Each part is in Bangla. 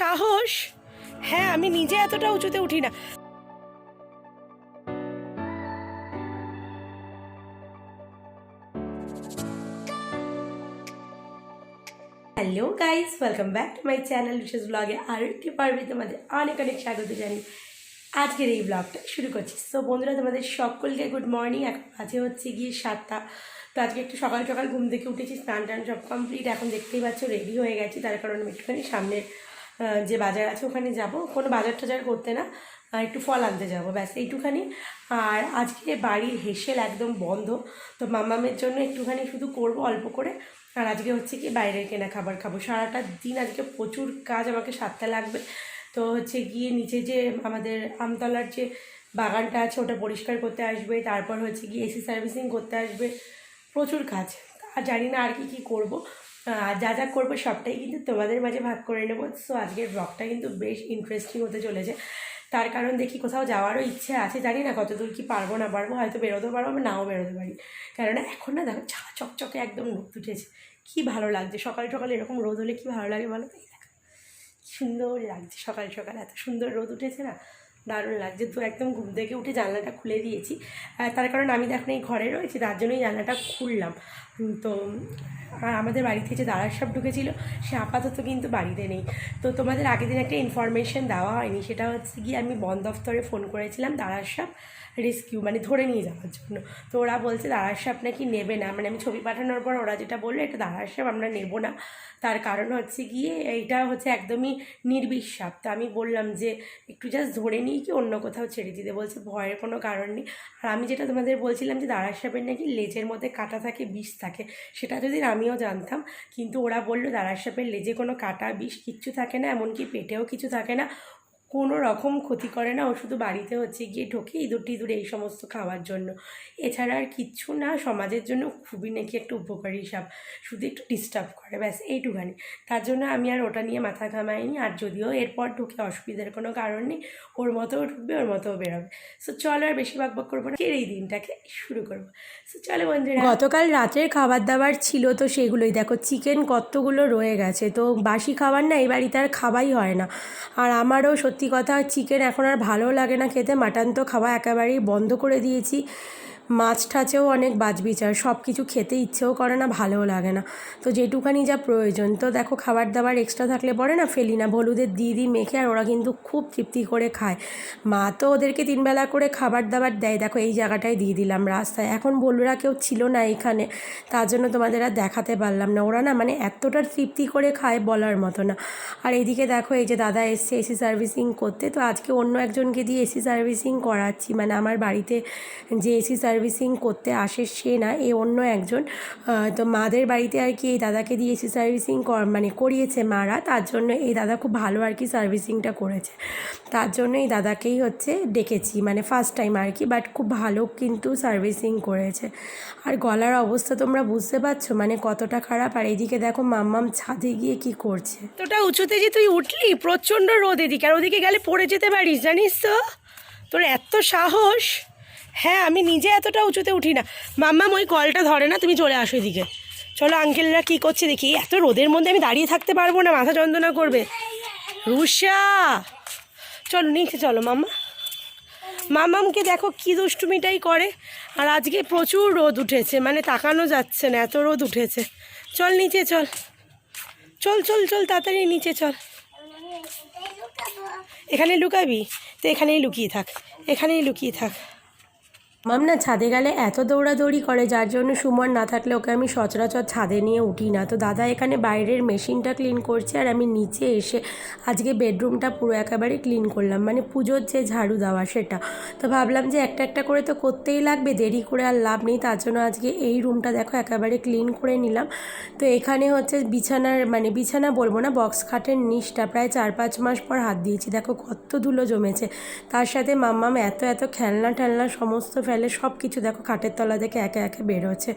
সাহস? হ্যাঁ আমি নিজে এতটা উঁচুতে উঠি না। Hello guys welcome back to my channel বিশেষ ব্লগে আর একটি পারবে তোমাদের অনেক অনেক স্বাগত জানি আজকের এই ব্লগটা শুরু করছি। সো বন্ধুরা, তোমাদের সকলকে গুড মর্নিং এখন বাজে হচ্ছে গিয়ে সাতটা। তো আজকে একটু সকাল সকাল ঘুম থেকে উঠেছি স্নান টান সব কমপ্লিট এখন দেখতেই পাচ্ছ রেডি হয়ে গেছি। তার কারণে আমি একটুখানি সামনের যে বাজার আছে ওখানে যাব। কোনো বাজার টাজার করতে না একটু ফল আনতে যাব, ব্যাস এইটুখানি। আর আজকে বাড়ির হেসেল একদম বন্ধ, তো মামামের জন্য একটুখানি শুধু করব অল্প করে। আর আজকে হচ্ছে কি বাইরের কেনা খাবার খাব। সারাটা দিন আজকে প্রচুর কাজ আমাকে সারতে লাগবে। তো হচ্ছে গিয়ে নিচে যে আমাদের আমতলার যে বাগানটা আছে, ওটা পরিষ্কার করতে আসবে। তারপর হচ্ছে গিয়ে এসি সার্ভিসিং করতে আসবে। প্রচুর কাজ। আর জানি না আর কি কী করব। যা যা করব সবটাই কিন্তু তোমাদের মাঝে ভাগ করে নেব। সো আজকের ব্লগটা কিন্তু বেশ ইন্টারেস্টিং হতে চলেছে। তার কারণ দেখি কোথাও যাওয়ারও ইচ্ছে আছে। জানি না কতদূর কি পারব, না পারব, হয়তো বেরোতে পারব আমি নাও বেরোতে পারি। কেননা এখন না দেখো, ছা, চকচকে একদম রোদ উঠেছে। কী ভালো লাগছে। সকাল সকাল এরকম রোদ হলে কী ভালো লাগে বলো তো? এই দেখো সুন্দর লাগছে সকাল সকাল। এত সুন্দর রোদ উঠেছে না? দারুণ লাগছে। তো একদম ঘুম থেকে উঠে জানলাটা খুলে দিয়েছি। তার কারণ আমি এখন এই ঘরে রয়েছি, তার জন্যই জানলাটা খুললাম। তো আর আমাদের বাড়িতে যে দাদার সাপ ঢুকেছিল, সে আপাতত কিন্তু বাড়িতে নেই। তো তোমাদের আগের দিন একটা ইনফরমেশন দেওয়া হয়নি, সেটা হচ্ছে গিয়ে আমি বন দফতরে ফোন করেছিলাম দাদার সাপ রেস্কিউ মানে ধরে নিয়ে যাওয়ার জন্য। তো ওরা বলছে দাদার সাপ নাকি নেবে না। মানে আমি ছবি পাঠানোর পর ওরা যেটা বলল, এটা দাদার সাপ আমরা নেব না। তার কারণ হচ্ছে গিয়ে, এইটা হচ্ছে একদমই নির্বিষ সাপ তো আমি বললাম যে, একটু জাস্ট ধরে নিই কি অন্য কোথাও ছেড়ে দিতে। বলছে, ভয়ের কোনো কারণ নেই। আর আমি যেটা তোমাদের বলছিলাম যে দাঁড়ার সাপের নাকি লেজের মধ্যে কাটা থাকে, বিষ থাকে। সেটা যদি আমিও জানতাম, কিন্তু ওরা বলল দাঁড়ার সাপের লেজে কোনো কাটা, বিষ কিচ্ছু থাকে না, এমনকি পেটেও কিছু থাকে না। কোনো রকম ক্ষতি করে না। ও শুধু বাড়িতে হচ্ছে গিয়ে ঢোকে ইঁদুর টিঁদুর এই সমস্ত খাওয়ার জন্য। এছাড়া আর কিচ্ছু না, সমাজের জন্য খুবই নাকি একটা উপকারী সাপ। শুধু একটু ডিস্টার্ব করে, ব্যাস, এইটুখানি। তার জন্য আমি আর ওটা নিয়ে মাথা ঘামাইনি। আর যদিও এরপর ঢুকে অসুবিধার কোনো কারণ নেই, ওর মতোও ঢুকবে, ওর মতোও বেরোবে। সো চলো আর বেশি বক করব না। এই দিনটাকে শুরু করব। সো চলো বন্ধুরা। গতকাল রাতের খাবার দাবার ছিল তো সেগুলোই। দেখো চিকেন কতগুলো রয়ে গেছে। তো বাসি খাবার না এই বাড়িতে আর খাওয়াই হয় না। আর আমারও সত্যি কথা চিকেন এখন আর ভালো লাগে না খেতে। মাটন তো খাওয়া একেবারেই বন্ধ করে দিয়েছি। মাছ টাছেও অনেক বাজবিচার সব কিছু খেতে ইচ্ছেও করে না, ভালোও লাগে না। তো যেটুখানি যা প্রয়োজন। তো দেখো খাবার দাবার এক্সট্রা থাকলে পরে না ফেলি না, হলুদের দিয়ে দিই, মেখে আর ওরা কিন্তু খুব তৃপ্তি করে খায়। মা তো ওদেরকে তিনবেলা করে খাবার দাবার দেয়। দেখো, এই জায়গাটায় দিয়ে দিলাম রাস্তায়। এখন বলুরা কেউ ছিল না এখানে, তার জন্য তোমাদের আর দেখাতে পারলাম না। ওরা না মানে এতটা তৃপ্তি করে খায় বলার মতো না। আর এইদিকে দেখো, এই যে দাদা এসছে এসি সার্ভিসিং করতে। তো আজকে অন্য একজনকে দিয়ে এসি সার্ভিসিং করাচ্ছি। মানে আমার বাড়িতে যে এসি সার্ভিসিং করতে আসে সে না, এ অন্য একজন। তো মাদের বাড়িতে আর কি এই দাদাকে দিয়ে এসি সার্ভিসিং কর মানে করিয়েছে মারা, তার জন্য এই দাদা খুব ভালো আর কি সার্ভিসিংটা করেছে। তার জন্য এই দাদাকেই হচ্ছে ডেকেছি মানে ফার্স্ট টাইম আর কি বাট খুব ভালো কিন্তু সার্ভিসিং করেছে। আর গলার অবস্থা তোমরা বুঝতে পারছ? মানে কতটা খারাপ। আর এদিকে দেখো মাম্মাম ছাদে গিয়ে কি করছে। তোটা উঁচুতে যে তুই উঠলি, প্রচণ্ড রোদ এদিকে। আর ওদিকে গেলে পড়ে যেতে পারিস, জানিস তো? তোর এত সাহস। হ্যাঁ আমি নিজে এতটা উঁচুতে উঠি না। মাম্মাম, ওই কলটা ধরে না, তুমি চলে আসো এদিকে। চলো আঙ্কেলরা কী করছে দেখি। এত রোদের মধ্যে আমি দাঁড়িয়ে থাকতে পারব না, মাথা যন্ত্রণা করবে। রুষা চলো, নিচে চলো, মাম্মা। মামামকে দেখো কী দুষ্টুমিটাই করে। আর আজকে প্রচুর রোদ উঠেছে মানে তাকানো যাচ্ছে না, এত রোদ উঠেছে। চল, নিচে চল। চল চল চল, তাড়াতাড়ি নিচে চল। এখানে লুকাবি? তো এখানেই লুকিয়ে থাক, এখানেই লুকিয়ে থাক। মাম, না, ছাদে গেলে এত দৌড়াদৌড়ি করে, যার জন্য সুমন না থাকলে ওকে আমি সচরাচর ছাদে নিয়ে উঠি না। তো দাদা এখানে বাইরের মেশিনটা ক্লিন করছে আর আমি নিচে এসে আজকে বেডরুমটা পুরো একেবারে ক্লিন করলাম। মানে পুজোর যে ঝাড়ু দেওয়া সেটা। তো ভাবলাম যে একটা একটা করে তো করতেই লাগবে, দেরি করে আর লাভ নেই, তার জন্য আজকে এই রুমটা দেখো একেবারে ক্লিন করে নিলাম। তো এখানে হচ্ছে বিছানার মানে বিছানা বলব না বক্স খাটের নিচটা প্রায় চার পাঁচ মাস পর হাত দিয়েছি। দেখো কত ধুলো জমেছে। তার সাথে মাম্মাম এত এত খেলনা টেলনা সমস্ত ফেলে সব কিছু দেখো, খাটের তলা থেকে একে একে বের হচ্ছে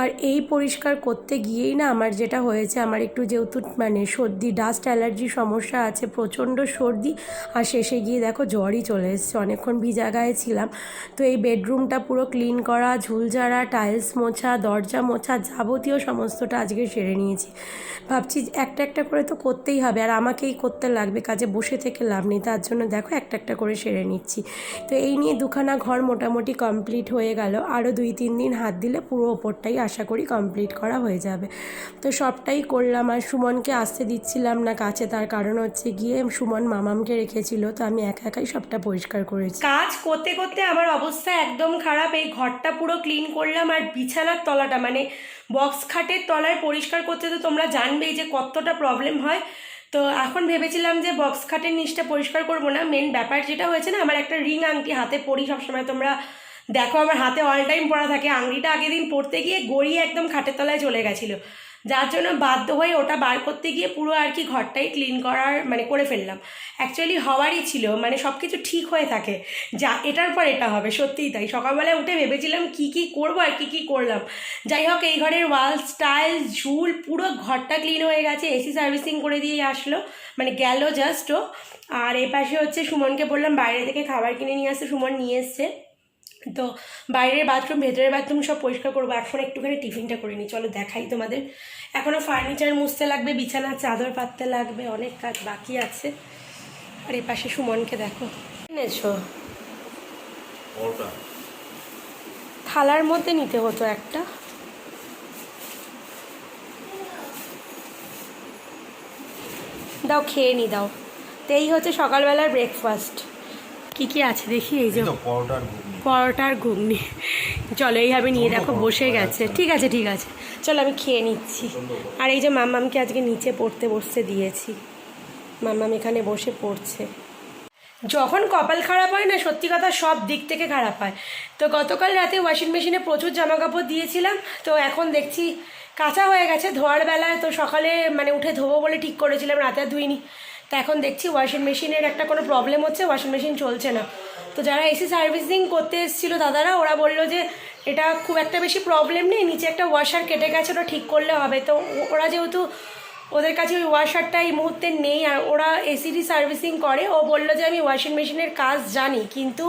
আর এই পরিষ্কার করতে গিয়েই না আমার যেটা হয়েছে, আমার একটু যেহেতু মানে সর্দি ডাস্ট অ্যালার্জি সমস্যা আছে, প্রচণ্ড সর্দি, আর শেষে গিয়ে দেখো জ্বরই চলে এসছে। অনেকক্ষণ ভিজা গায়ে ছিলাম। তো এই বেডরুমটা পুরো ক্লিন করা, ঝুল ঝাড়া টাইলস মোছা, দরজা মোছা, যাবতীয় সমস্তটা আজকে সেরে নিয়েছি। ভাবছি একটা একটা করে তো করতেই হবে, আর আমাকেই করতে লাগবে, কাজে বসে থেকে লাভ নেই। তার জন্য দেখো একটা একটা করে সেরে নিচ্ছি। তো এই নিয়ে দুখানা ঘর মোটামুটি কমপ্লিট হয়ে গেল। আরও দুই, তিন দিন হাত দিলে পুরো ওপরটাই আশা করি কমপ্লিট করা হয়ে যাবে। তো সবটাই করলাম আর সুমনকে আসতে দিচ্ছিলাম না কাছে। তার কারণ হচ্ছে গিয়ে সুমন মামামকে রেখেছিল, তো আমি একা একাই সবটা পরিষ্কার করেছি। কাজ করতে করতে আমার অবস্থা একদম খারাপ। এই ঘরটা পুরো ক্লিন করলাম আর বিছানার তলাটা মানে বক্স খাটের তলায় পরিষ্কার করতে তো তোমরা জানবেই যে কতটা প্রবলেম হয়। তো এখন ভেবেছিলাম যে বক্স খাটের নিচটা পরিষ্কার করব না। মেন ব্যাপার যেটা হয়েছে না, আমার একটা রিং আংটি হাতে পরি সবসময়। তোমরা দেখো আমার হাতে অল টাইম পরা থাকে। আংটিটা আগের দিন পরতে গিয়ে গড়িয়ে একদম খাটের তলায় চলে গেছিল। যার জন্য বাধ্য হয়ে ওটা বার করতে গিয়ে পুরো আর কি ঘরটাই ক্লিন করার মানে করে ফেললাম। অ্যাকচুয়ালি হওয়ারই ছিল মানে সব কিছু ঠিক হয়ে থাকে। যা, এটার পর এটা হবে, সত্যিই তাই। সকালবেলায় উঠে ভেবেছিলাম কি কি করব আর কি কি করলাম। যাই হোক, এই ঘরের ওয়াল স্টাইল ঝুল, পুরো ঘরটা ক্লিন হয়ে গেছে। এসি সার্ভিসিং করে দিয়ে আসলো। মানে গেল জাস্টও আর এ পাশে হচ্ছে সুমনকে বললাম, বাইরে থেকে খাবার কিনে নিয়ে আসতে। সুমন নিয়ে এসছে। তো বাইরের বাথরুম ভেতরের বাথরুম সব পরিষ্কার করব। এখন একটুখানি টিফিনটা করে নিই। চলো দেখাই তোমাদের। এখনও ফার্নিচার মুছতে লাগবে বিছানার চাদর পাততে লাগবে অনেক কাজ বাকি আছে। আর এ পাশে সুমনকে দেখো। এনেছো? থালার মধ্যে নিতে হতো একটা। দাও খেয়ে নি দাও। তো এই হচ্ছে সকালবেলার ব্রেকফাস্ট কি কি আছে দেখি এই যে পরোটার পরোটার ঘুগনি। চলো, এইভাবে নিয়ে দেখো, বসে গেছে। ঠিক আছে ঠিক আছে। চলো, আমি খেয়ে নিচ্ছি। আর এই যে মাম্মামকে আজকে নিচে পড়তে বসতে দিয়েছি। মাম্মাম এখানে বসে পড়ছে। যখন কপাল খারাপ হয় না, সত্যি কথা সব দিক থেকে খারাপ হয়। তো গতকাল রাতে ওয়াশিং মেশিনে প্রচুর জামা কাপড় দিয়েছিলাম। তো এখন দেখছি কাঁচা হয়ে গেছে। ধোয়ার বেলায় তো সকালে মানে উঠে ধোবো বলে ঠিক করেছিলাম, রাতে ধুইনি। তো এখন দেখছি ওয়াশিং মেশিনের একটা কোনো প্রবলেম হচ্ছে, ওয়াশিং মেশিন চলছে না। তো যারা এসি সার্ভিসিং করতে এসেছিল দাদারা, ওরা বলল যে এটা খুব একটা বেশি প্রবলেম নেই, নিচে একটা ওয়াশার কেটে গেছে, ওটা ঠিক করলে হবে। তো ওরা যেহেতু ওদের কাছে ওই ওয়াশারটা এই মুহূর্তে নেই, আর ওরা এসিডি সার্ভিসিং করে, ও বলল যে আমি ওয়াশিং মেশিনের কাজ জানি, কিন্তু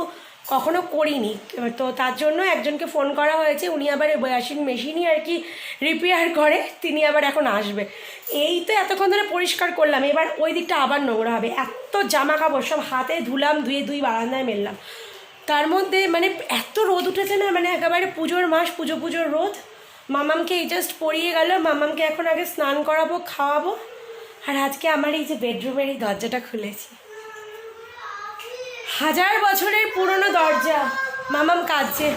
কখনো করিনি। তো তার জন্য একজনকে ফোন করা হয়েছে, উনি আবার ওয়াশিং মেশিনই আর কি রিপেয়ার করে, তিনি আবার এখন আসবে। এই তো এতক্ষণ ধরে পরিষ্কার করলাম, এবার ওই দিকটা আবার নোংরা হবে। এত জামা কাপড় সব হাতে ধুলাম, ধুয়ে দুই বারান্দায় মেললাম। তার মধ্যে মানে এত রোদ উঠেছে না মানে একেবারে পুজোর মাস, পুজো পুজোর রোদ। মামামকে এই জাস্ট পরিয়ে গেল, মামামকে এখন আগে স্নান করাবো, খাওয়াবো। আর আজকে আমার এই যে বেডরুমের এই দরজাটা খুলেছি। হাজার বছরের পুরনো দরজা। মামাম কাঁদছে।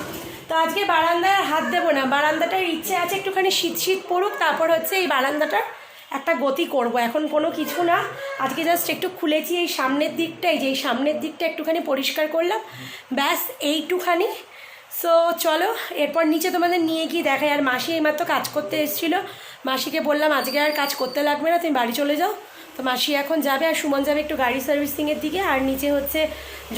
তো আজকে বারান্দায় হাত দেবো না। বারান্দাটার ইচ্ছে আছে একটুখানি শীত শীত পড়ুক, তারপর হচ্ছে এই বারান্দাটার একটা গতি করব। এখন কোনো কিছু না। আজকে জাস্ট একটু খুলেছি এই সামনের দিকটাই যে এই সামনের দিকটা একটুখানি পরিষ্কার করলাম। ব্যাস, এইটুখানি। সো চলো, এরপর নিচে তোমাদের নিয়ে গিয়ে দেখাই। আর মাসি এইমাত্র কাজ করতে এসেছিল। মাসিকে বললাম, আজকে আর কাজ করতে লাগবে না, তুমি বাড়ি চলে যাও। তো মাসি এখন যাবে আর সুমন যাবে একটু গাড়ি সার্ভিসিংয়ের দিকে আর নিচে হচ্ছে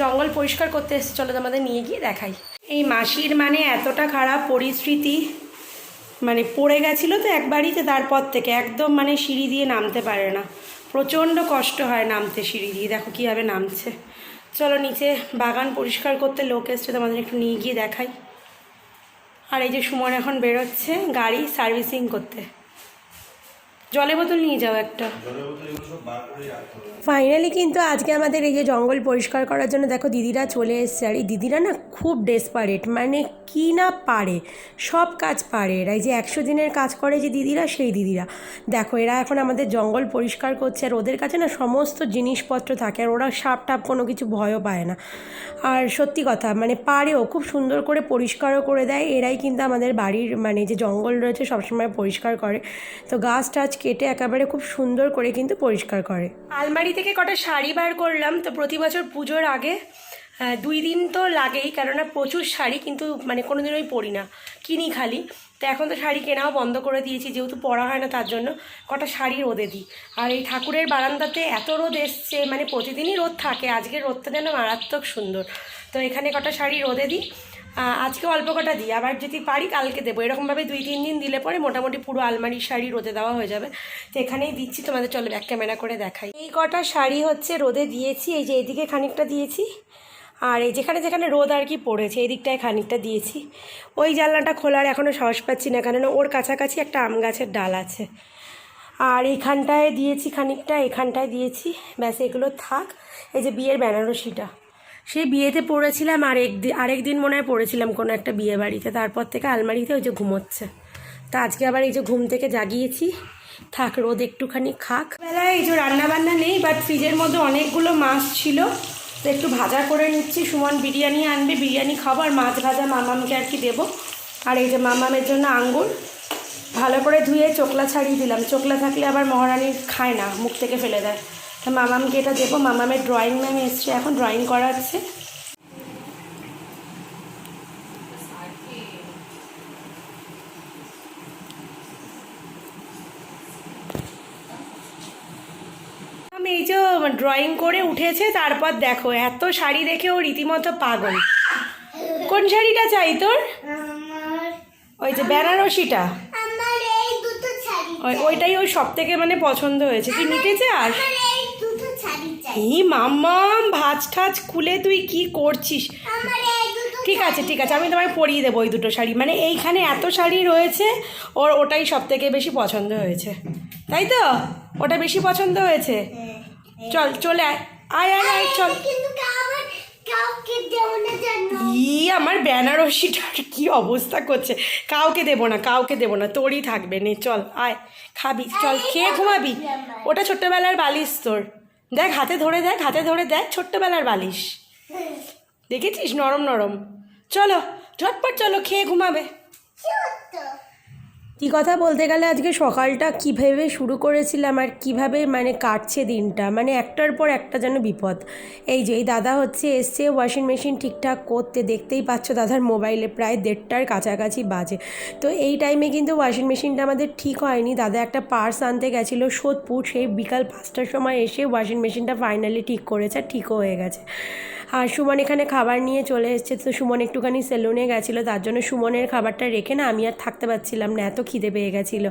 জঙ্গল পরিষ্কার করতে এসছে। চলো তোমাদের নিয়ে গিয়ে দেখাই। এই মাসির মানে এতটা খারাপ পরিস্থিতি মানে পড়ে গেছিল তো একবারইতে তারপর থেকে, একদম মানে সিঁড়ি দিয়ে নামতে পারে না। প্রচণ্ড কষ্ট হয় নামতে সিঁড়ি দিয়ে, দেখো কীভাবে নামছে। চলো নিচে বাগান পরিষ্কার করতে লোক এসছে, তোমাদের একটু নিয়ে গিয়ে দেখাই। আর এই যে সুমন এখন বেরোচ্ছে গাড়ি সার্ভিসিং করতে। জলের বোতল নিয়ে যাও একটা। ফাইনালি কিন্তু আজকে আমাদের এই যে জঙ্গল পরিষ্কার করার জন্য দেখো দিদিরা চলে এসছে আর এই দিদিরা না খুব ডেসপারেট মানে কি না পারে সব কাজ পারে এরা। এই যে একশো দিনের কাজ করে যে দিদিরা সেই দিদিরা। দেখো এরা এখন আমাদের জঙ্গল পরিষ্কার করছে আর ওদের কাছে না সমস্ত জিনিসপত্র থাকে আর ওরা সাপ টাপ কোনো কিছু ভয়ও পায় না। আর সত্যি কথা মানে পারেও খুব সুন্দর করে পরিষ্কারও করে দেয়। এরাই কিন্তু আমাদের বাড়ির মানে যে জঙ্গল রয়েছে সবসময় পরিষ্কার করে। তো গাছ টাছ কেটে একেবারে খুব সুন্দর করে কিন্তু পরিষ্কার করে। আলমারি থেকে কটা শাড়ি বার করলাম, তো প্রতি বছর পুজোর আগে দুই দিন তো লাগেই, কেননা প্রচুর শাড়ি কিন্তু মানে কোনো দিনই পরি না, কিনি খালি। তো এখন তো শাড়ি কেনাও বন্ধ করে দিয়েছি, যেহেতু পরা হয় না তার জন্য, কটা শাড়ি রোদে দিই। আর এই ঠাকুরের বারান্দাতে এত রোদ এসছে মানে প্রতিদিনই রোদ থাকে, আজকের রোদটা যেন মারাত্মক সুন্দর। তো এখানে কটা শাড়ি রোদে দিই আজকে অল্প কটা দিই, আবার যদি পারি কালকে দেবো। এরকমভাবে দুই, তিন দিন দিলে পরে মোটামুটি পুরো আলমারির শাড়ি রোদে দেওয়া হয়ে যাবে। তো এখানেই দিচ্ছি, তোমাদের চলো ব্যাক ক্যামেরা করে দেখাই। এই কটা শাড়ি হচ্ছে রোদে দিয়েছি, এই যে এইদিকে খানিকটা দিয়েছি, আর এই যেখানে যেখানে রোদ আর কি পড়েছে, এই দিকটায় খানিকটা দিয়েছি। ওই জানলাটা খোলার এখনও সাহস পাচ্ছি না, কেননা ওর কাছাকাছি একটা আম গাছের ডাল আছে। আর এইখানটায় দিয়েছি খানিকটা, এখানটায় দিয়েছি, ব্যাস এগুলো থাক। এই যে বিয়ের বেনারসিটা। সেই বিয়েতে পড়েছিলাম আরেক একদিন আরেক দিন মনে হয় পড়েছিলাম কোনো একটা বিয়ে বাড়িতে তারপর থেকে আলমারিতে ওই যে ঘুমোচ্ছে। তা আজকে আবার এই যে ঘুম থেকে জাগিয়েছি। থাক, রোদ একটুখানি খাক। বেলায় এই যে রান্না বান্না নেই বাট ফ্রিজের মধ্যে অনেকগুলো মাছ ছিল। তো একটু ভাজা করে নিচ্ছি। সুমন বিরিয়ানি আনবে, বিরিয়ানি খাব, আর মাছ ভাজা মামামকে আর কি দেবো। আর এই যে মামামের জন্য আঙ্গুর। ভালো করে ধুয়ে চোকলা ছাড়িয়ে দিলাম। চোকলা থাকলে আবার মহারানী খায় না, মুখ থেকে ফেলে দেয়। তা মামামকে এটা দেবো। মামামের ড্রয়িং ম্যাম এসছে এখন ড্রয়িং করাচ্ছে। এই যে ড্রয়িং করে উঠেছে তারপর দেখো এত শাড়ি দেখে ও রীতিমতো পাগল। কোন শাড়িটা চাই তোর? আমার ওই যে বেনারসিটা। আমার এই দুটো শাড়ি ওই- ওইটাই ওই সব থেকে মানে পছন্দ হয়েছে। তুই নিতে চাস? এই মাম্মাম ভাজ ঠাজ খুলে তুই কি করছিস? ঠিক আছে ঠিক আছে আমি তোমায় পরিয়ে দেবো ওই দুটো শাড়ি। মানে এইখানে এত শাড়ি রয়েছে ওর ওটাই সব থেকে বেশি পছন্দ হয়েছে। তাই তো? ওটা বেশি পছন্দ হয়েছে? চল চলে আয়। আয় আয় আয় চল। ই আমার বেনারসিটার কি অবস্থা করছে? কাউকে দেবো না কাউকে দেবো না তোরই থাকবে নে চল আয়। খাবি চল খেয়ে ঘুমাবি। ওটা ছোট্টবেলার বালিশ তোর। দেখ হাতে ধরে দেখ হাতে ধরে দেখ ছোট্টবেলার বালিশ। দেখেছিস? নরম নরম। চলো ঝটপট চলো খেয়ে ঘুমাবে। কি কথা বলতে গেলে আজকে সকালটা কীভাবে শুরু করেছিলাম আর কীভাবে মানে কাটছে দিনটা? মানে একটার পর একটা যেন বিপদ। এই যে, এই দাদা হচ্ছে এসছে ওয়াশিং মেশিন ঠিকঠাক করতে দেখতেই পাচ্ছ দাদার মোবাইলে প্রায় দেড়টার কাছাকাছি বাজে। তো এই টাইমে কিন্তু ওয়াশিং মেশিনটা আমাদের ঠিক হয়নি। দাদা একটা পার্স আনতে গেছিল সোদপুর, সেই বিকাল পাঁচটার সময় এসে ওয়াশিং মেশিনটা ফাইনালি ঠিক করেছে, ঠিকও হয়ে গেছে। আর সুমন এখানে খাবার নিয়ে চলে এসেছে। তো সুমন একটুখানি সেলুনে গেছিল, তার জন্য সুমনের খাবারটা রেখে না আমি আর থাকতে পারছিলাম না, এত খিদে পেয়ে গেছিল।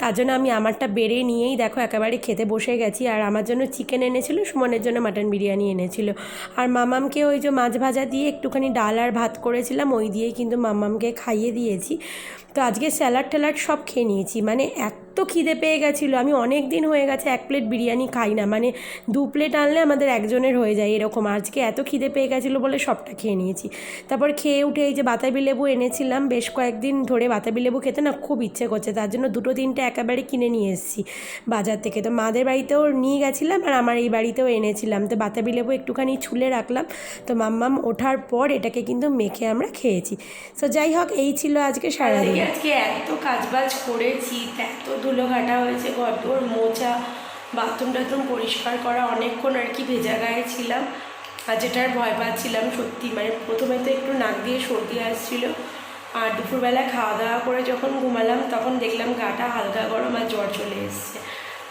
তার জন্য আমি আমারটা বেড়ে নিয়েই দেখো একেবারে খেতে বসে গেছি, আর আমার জন্য চিকেন এনেছিল, সুমনের জন্য মাটন বিরিয়ানি এনেছিল। আর মামামকে ওই যে মাছ ভাজা দিয়ে একটুখানি ডাল আর ভাত করেছিলাম, ওই দিয়েই কিন্তু মামামকে খাইয়ে দিয়েছি। তো আজকে স্যালাড ট্যালাড সব খেয়ে নিয়েছি। মানে এত খিদে পেয়ে গেছিল। আমি অনেক দিন হয়ে গেছে এক প্লেট বিরিয়ানি খাই না। মানে দু প্লেট আনলে আমাদের একজনের হয়ে যায় এরকম। আজকে এত খিদে পেয়ে গেছিল বলে সবটা খেয়ে নিয়েছি। তারপর খেয়ে উঠে এই যে বাতাবি লেবু এনেছিলাম। বেশ কয়েকদিন ধরে বাতাবি লেবু খেতে না খুব ইচ্ছে করছে। তার জন্য দুটো তিনটে একেবারে কিনে নিয়ে এসেছি বাজার থেকে। তো মাদের বাড়িতেও নিয়ে গেছিলাম আর আমার এই বাড়িতেও এনেছিলাম। তো বাতাবি লেবু একটুখানি ছুলে রাখলাম। তো মাম্মাম ওঠার পর এটাকে কিন্তু মেখে আমরা খেয়েছি। তো যাই হোক, এই ছিল আজকে সারাদিন। আজকে এত কাজবাজ করেছি, এত ধুলো ঘাটা হয়েছে ঘরদোর মোচা বাথরুম টাথরুম পরিষ্কার করা, অনেকক্ষণ আর কি ভেজা গায়ে ছিলাম। আর যেটার ভয় পাচ্ছিলাম সত্যি মানে প্রথমে তো একটু নাক দিয়ে সর্দি আসছিল। আর দুপুরবেলা খাওয়া দাওয়া করে যখন ঘুমালাম, তখন দেখলাম গাটা হালকা গরম আর জ্বর চলে এসছে।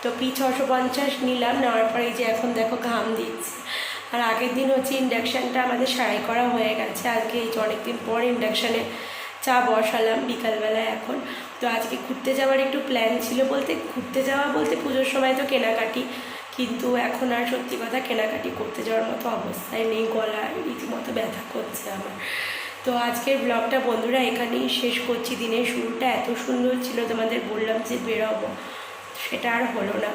তো পি ছশো পঞ্চাশ নিলাম, নেওয়ার পরে এই যে এখন দেখো ঘাম দিচ্ছে। আর আগের দিন হচ্ছে ইন্ডাকশানটা আমাদের সারাই করা হয়ে গেছে। আজকে এই যে অনেকদিন পর ইন্ডাকশানে চা বসালাম বিকালবেলায় এখন। তো আজকে ঘুরতে যাওয়ার একটু প্ল্যান ছিল বলতে, ঘুরতে যাওয়া বলতে পুজোর সময় তো কেনাকাটি, কিন্তু এখন আর সত্যি কথা কেনাকাটি করতে যাওয়ার মতো অবস্থায় নেই, গলা রীতিমতো ব্যথা করছে আমার। তো আজকের ব্লগটা বন্ধুরা এখানেই শেষ করছি। দিনের শুরুটা এত সুন্দর ছিল, তোমাদের বললাম যে বেরোবো, সেটা আর হলো না।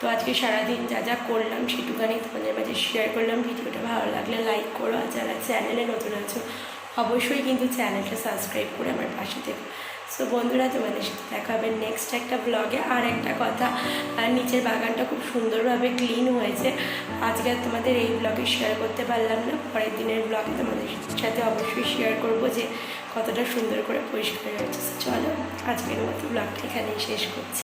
তো আজকে সারাদিন যা যা করলাম সেটুখানি তোমাদের মাঝে শেয়ার করলাম। ভিডিওটা ভালো লাগলে লাইক করো। আর যারা চ্যানেলে নতুন আছো অবশ্যই কিন্তু চ্যানেলটা সাবস্ক্রাইব করে আমার পাশে থেকো। সো বন্ধুরা, তোমাদের সাথে দেখা হবে নেক্সট একটা ব্লগে আর একটা কথা নিচের বাগানটা খুব সুন্দরভাবে ক্লিন হয়েছে। আজকে তোমাদের এই ব্লগে শেয়ার করতে পারলাম না। পরের দিনের ব্লগে তোমাদের সাথে অবশ্যই শেয়ার করব যে কতটা সুন্দর করে পরিষ্কার হয়েছে। চলো, আজকের মতো ব্লগটা এখানেই শেষ করছি।